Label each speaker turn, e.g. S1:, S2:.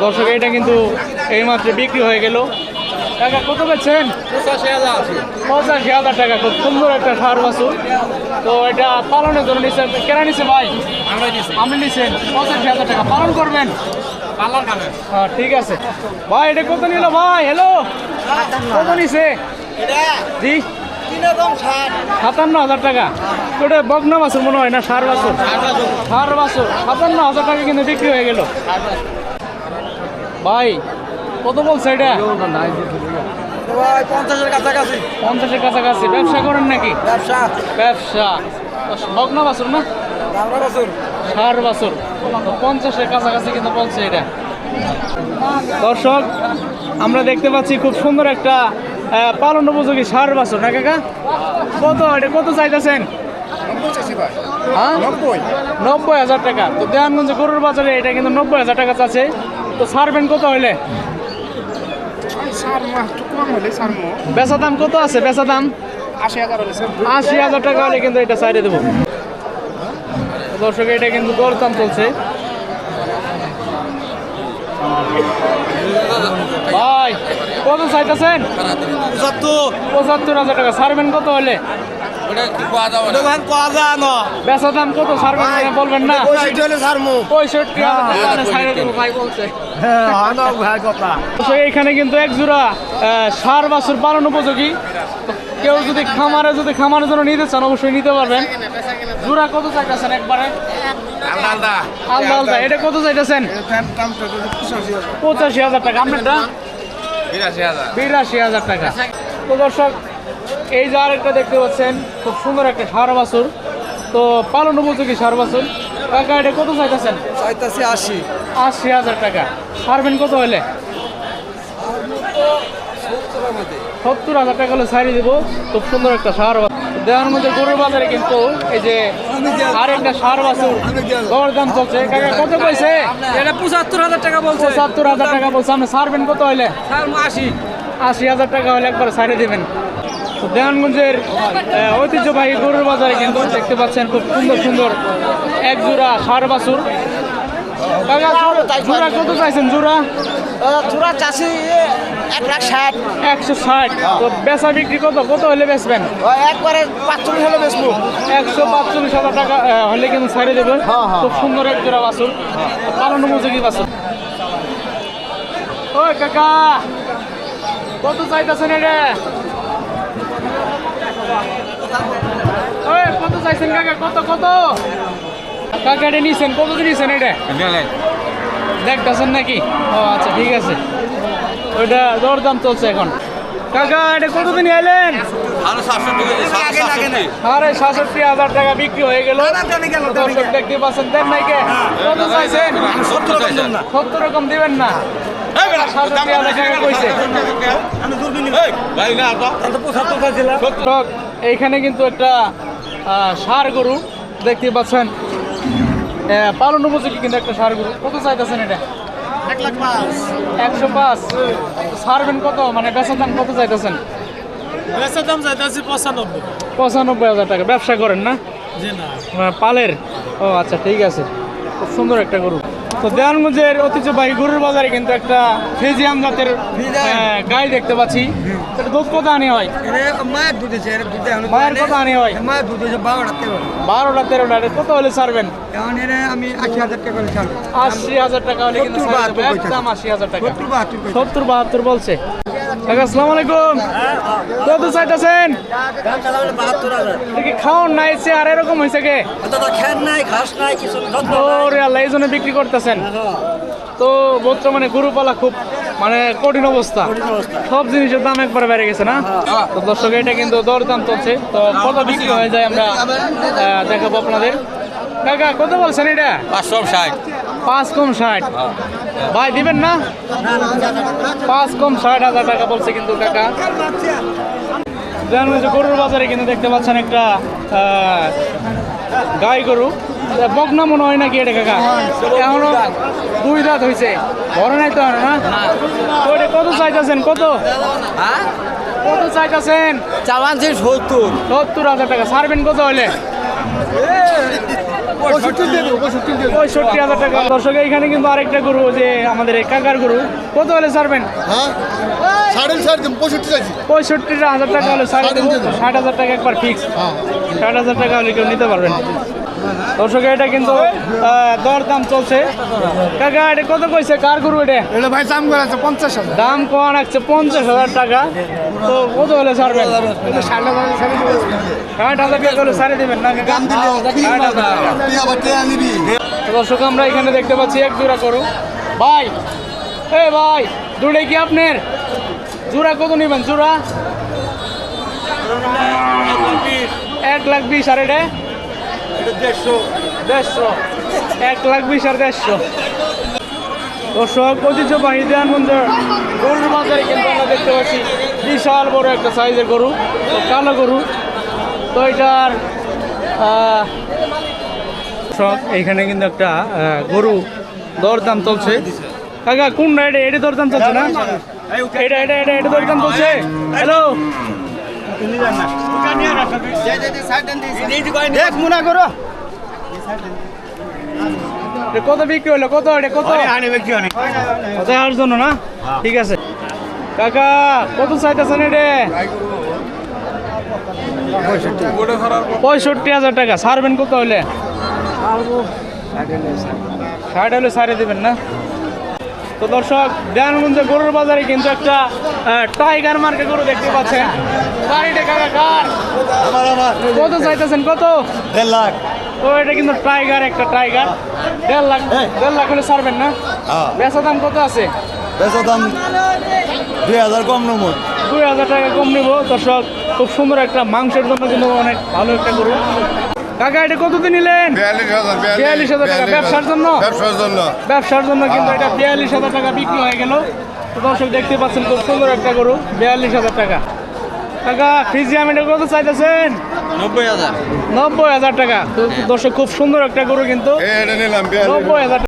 S1: দর্শক এটা কিন্তু এইমাত্র বিক্রি হয়ে গেল। টাকা কত পেয়েছেন? পঁচাশি হাজার টাকা খুব সুন্দর একটা সার বাছুর তো এটা পালনের জন্য নিচ্ছেন কেনা নিচ্ছে ভাই? আপনি নিচ্ছেন পঁচাশি হাজার টাকা। পালন করবেন? হ্যাঁ ঠিক আছে। ভাই এটা কত নিল ভাই? হ্যালো? কত নিছে? জি? সাতান্ন হাজার টাকা। এটা বগ্না বাছুর মনে হয় না? সার বাছুর সার বাছুর সাতান্ন হাজার টাকা কিন্তু বিক্রি হয়ে গেল। ভাই কত বলছে এটা?
S2: পঞ্চাশের কাছাকাছি।
S1: পঞ্চাশের কাছাকাছি। ব্যবসা করেন নাকি?
S2: ব্যবসা।
S1: ব্যবসা। বগ্না বাছুর না? ষাট বছর। পঞ্চাশের কাছাকাছি কিন্তু বলছে এটা। দর্শক আমরা দেখতে পাচ্ছি খুব সুন্দর একটা পালন উপযোগী ষাট বছর না কাকা? কত এটা কত চাইতেছেন? হ্যাঁ? নব্বই। হাজার টাকা। তো দেহানগঞ্জ গরুর বাজারে এটা কিন্তু নব্বই হাজার টাকা চাচ্ছে। তো ছাড়বেন কত হইলে? বেচা দাম কত আছে? বেচা দাম? আশি হাজার টাকা হলে কিন্তু এটা সাইডে দেবো। দর্শক এটা কিন্তু দরদাম চলছে। ভাই কত চাইতেছেন? পঁচাত্তর। হাজার টাকা। ছাড়বেন কত হলে? বেচা দাম কত? ছাড়বেন মানে বলবেন না। পঁয়ষট্টি হাজার টাকা হলে ছাইড়ে দেবো ভাই বলছে। দর্শক, কিন্তু এক জোড়া আহ, ষাঁড় বাছুর পালন উপযোগী। কেউ যদি খামারে যদি খামারের জন্য নিতে চান অবশ্যই নিতে পারবেন। জোড়া কত চাইতেছেন একবারে? আলদা আলদা। এটা কত চাইতেছেন? পঁচাশি হাজার টাকা। আপনারটা? বিরাশি হাজার। টাকা। তো দর্শক এই যে আরেকটা দেখতে পাচ্ছেন খুব সুন্দর একটা সার বাছুর। তো পালন উপযোগী সার বাছুর। টাকা এটা কত চাইতেছেন?
S2: চাইতেছি আশি।
S1: আশি হাজার টাকা। সারবেন কত হলে সত্তর হাজার টাকা হলে ছাড়িয়ে দেবো। খুব সুন্দর একটা সার দেওয়ার মধ্যে গরুর বাজারে কিন্তু এই যে আরেকটা সার বাছুর দর দাম চলছে। কাকা কত কইছে?
S2: এটা পঁচাত্তর হাজার টাকা বলছে।
S1: পঁচাত্তর হাজার টাকা বলছে। আপনি ছাড়বেন কত হলে
S2: আশি।
S1: আশি হাজার টাকা হলে একবার ছাড়িয়ে দেবেন। তো দেওয়ানগঞ্জের ঐতিহ্যবাহী গরুর বাজারে কিন্তু দেখতে পাচ্ছেন খুব সুন্দর সুন্দর এক জোড়া সার বাছুর। কাকা জোড়া কত চাইছেন? জোড়া?
S2: চূড়া চাষি এক লাখ ষাট।
S1: একশো ষাট। তো বেচা বিক্রি কত? কত হলে বেচবেন?
S2: একবারে পাঁচচল্লিশ হলে বেচবো।
S1: একশো পাঁচচল্লিশ হাজার টাকা হলে কিন্তু ছাড়ে দেবেন। খুব সুন্দর এক জোড়া বাছুর। পালন উপযোগী বাছুর। ওই কাকা কত চাইতেছেন এটা? ওই কত চাইছেন কাকা? কত কত? কাকা এটা নিছেন। কত নিছেন এটা? দেখতেছেন নাকি? ও আচ্ছা ঠিক আছে। ওইটা দরদাম চলছে এখন। কাকা এটা কতদিন এলেন আরে সাতষট্টি হাজার টাকা বিক্রি হয়ে গেল। দর্শক দেখতে পাচ্ছেন দেন নাই কে কত চাইছেন? সত্তর রকম দিবেন না। সাতষট্টি হাজার টাকা কইছে। দর্শক, এইখানে কিন্তু একটা ষাঁড় গরু দেখতে পাচ্ছেন। পালন উপযোগী কিন্তু একটা গরু। কত চাইতেছেন এটা?
S2: এক লাখ পাঁচ।
S1: একশো পাঁচ। সারবেন কত? মানে বেচার দাম কত চাইতেছেন?
S2: বেচার দাম চাইতেছি পঁচানব্বই।
S1: পঁচানব্বই হাজার টাকা। ব্যবসা করেন না?
S2: জি না।
S1: পালের? ও আচ্ছা ঠিক আছে। খুব সুন্দর একটা গরু। তো দেওয়ানগঞ্জের ঐতিহ্যবাহী গরুর বাজারে কিন্তু একটা ফেজিয়াম জাতের গাই দেখতে পাচ্ছি। দুধ কত আনি হয়?
S2: মায়ের দুধ আছে
S1: মায়ের কত আনি হয়?
S2: মায়ের দুধ আছে বারোটা তেরো।
S1: বারোটা তেরোটা কত হলে ছাড়বেন?
S2: এখন এর আমি আশি হাজার টাকা করে ছাড়বো।
S1: আশি হাজার টাকা হলে কিন্তু একদম আশি হাজার টাকা।
S2: সত্তর বাহাত্তর
S1: বলছে? কাকা আসসালামু আলাইকুম। কত চাইতেছেন? খাওয়ান নাই আর এরকম হয়েছে কে? ওরে আল্লাহ এই জন্য বিক্রি করতেছেন। তো বর্তমানে গরু পালা খুব মানে কঠিন অবস্থা। সব জিনিসের দাম একবার বেড়ে গেছে না? তো দর্শক এটা কিন্তু দরদাম চলছে। তো কত বিক্রি হয়ে যায় আমরা দেখাবো আপনাদের। কাকা কত বলছেন এটা?
S3: পাঁচশো ষাট।
S1: পাঁচ কম ষাট। ভাই দিবেন না? পাঁচ কম ষাট হাজার টাকা বলছে কিন্তু কাকা। দেওয়ানগঞ্জ গরুর বাজারে কিন্তু দেখতে পাচ্ছেন একটা গাই গরু। তা বকনা মনে হয় নাকি এটা কাকা? এখনও দুই দাঁত হয়েছে বড় নাই তো না? এটা কত চাইতেছেন? কত? কত চাইতেছেন?
S2: যে সত্তর।
S1: সত্তর হাজার টাকা। ছাড়বেন কত হলে পঁয়ষট্টি হাজার টাকা। দর্শক এখানে কিন্তু আরেকটা গরু যে আমাদের কাকার গরু। কত হলে ছাড়বেন?
S3: হ্যাঁ? পঁয়ষট্টি
S1: হাজার টাকা হলে ষাট হাজার টাকা একবার ফিক্স
S3: হ্যাঁ।
S1: ষাট হাজার টাকা হলে কেউ নিতে পারবেন দর্শক এটা কিন্তু দরদাম চলছে। কাকা এটা কত কইছে? কার গরু এটা?
S3: এটা ভাই দাম করে আছে পঞ্চাশ হাজার।
S1: দাম কম রাখছে পঞ্চাশ হাজার টাকা। তো কত হলে ছাড়বেন?
S3: ষাট হাজার
S1: টাকা হলে ছাড়ে দেবেন না দর্শক আমরা এখানে দেখতে পাচ্ছি এক জোড়া করু ভাই এ ভাই দুটাই কি আপনার? জোড়া কত নেবেন? জোড়া? এক লাখ বিশ আর এটা? দেড়শো এক লাখ গরুর কিন্তু দেখতে পাচ্ছি বিশাল বড় একটা সাইজের গরু কালো গরু। তো এটার এইখানে কিন্তু একটা গরু দরদাম চলছে। কাকা, কোন এটা? দরদাম চলছে না? এটা এটা এটা এটা দরদাম চলছে? হ্যালো
S2: এক মুনা করো।
S1: কত বিক্রি হলো? কত এটা কত? হাজার জন্য না? ঠিক আছে। কাকা কত চাইতেছেন এটা পঁয়ষট্টি হাজার টাকা। ছাড়বেন কত হলে? ষাট হলে ছাড়ে দেবেন না? তো দর্শক দেয়ানগঞ্জ গরুর বাজারে কিন্তু একটা টাইগার মার্কে গরু দেখতে পাচ্ছেন। গাড়িটা কাকা কার? কত চাইতেছেন কত?
S3: দেড় লাখ।
S1: তো এটা কিন্তু টাইগার একটা টাইগার দেড় লাখ দেড় লাখ হলে ছাড়বেন না?
S3: হ্যাঁ।
S1: বেচা দাম কত আছে?
S3: বেচা দাম দুই হাজার কম নম্বর
S1: দুই হাজার টাকা কম নেব। দর্শক খুব সুন্দর একটা মাংসের জন্য কিন্তু অনেক ভালো একটা গরু। কাকা এটা কতদিন নিলেন?
S3: বিয়াল্লিশ হাজার
S1: টাকা ব্যবসার জন্য?
S3: ব্যবসার জন্য।
S1: ব্যবসার জন্য কিন্তু এটা বিয়াল্লিশ হাজার টাকা বিক্রি হয়ে গেল। তো দর্শক দেখতে পাচ্ছেন খুব সুন্দর একটা গরু বিয়াল্লিশ হাজার টাকা। টাকা ফ্রিজিয়াম এটা কত চাইতেছেন?
S2: নব্বই হাজার।
S1: নব্বই হাজার টাকা। দর্শক খুব সুন্দর একটা গরু কিন্তু। নব্বই হাজার